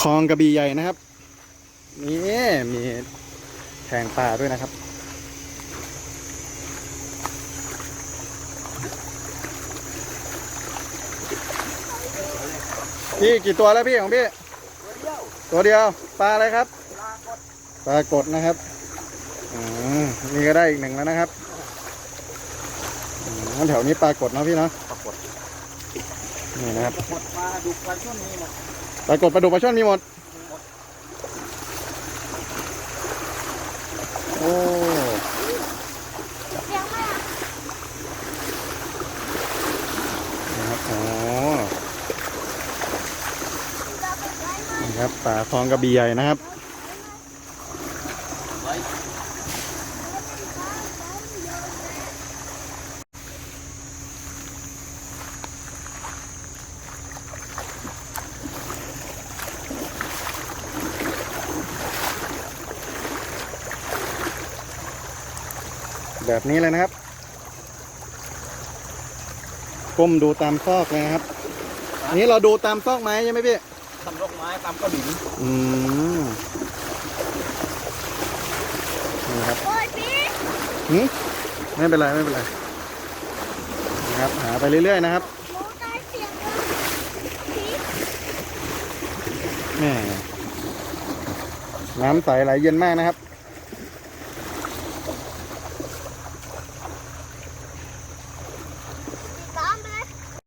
คลองกระบี่ใหญ่นะครับนี่มีแทงปลาด้วยนะครับ พี่กี่ตัวแล้วพี่ของพี่ ตัวเดียว ปลาอะไรครับ ปลากดนะครับอืมนี่ก็ได้อีกหนึ่งแล้วนะครับอืมแถวนี้ปลากดเนาะพี่เนาะปรากฏนี่นะครับหมดมาดูปลาช่วงนี้หมดป ลากดปลาดุกปลาช่อนมีหมด โอ้เสียงมานะครับโอ้นี่ครับป่าคลองกระบี่ใหญ่นะครับ แบบนี้เลยนะครับก้มดูตามซอกเลยนะครับ อันนี้เราดูตามซอกไม้ใช่ไหมพี่ทำรกไม้ตามก้อนหินอืมนี่ครับโอ้ยพี่หืมไม่เป็นไรไม่เป็นไรนะครับหาไปเรื่อยๆนะครับโมตายเสียงเลยพี่แม่น้ำใสไหลเย็นมากนะครับ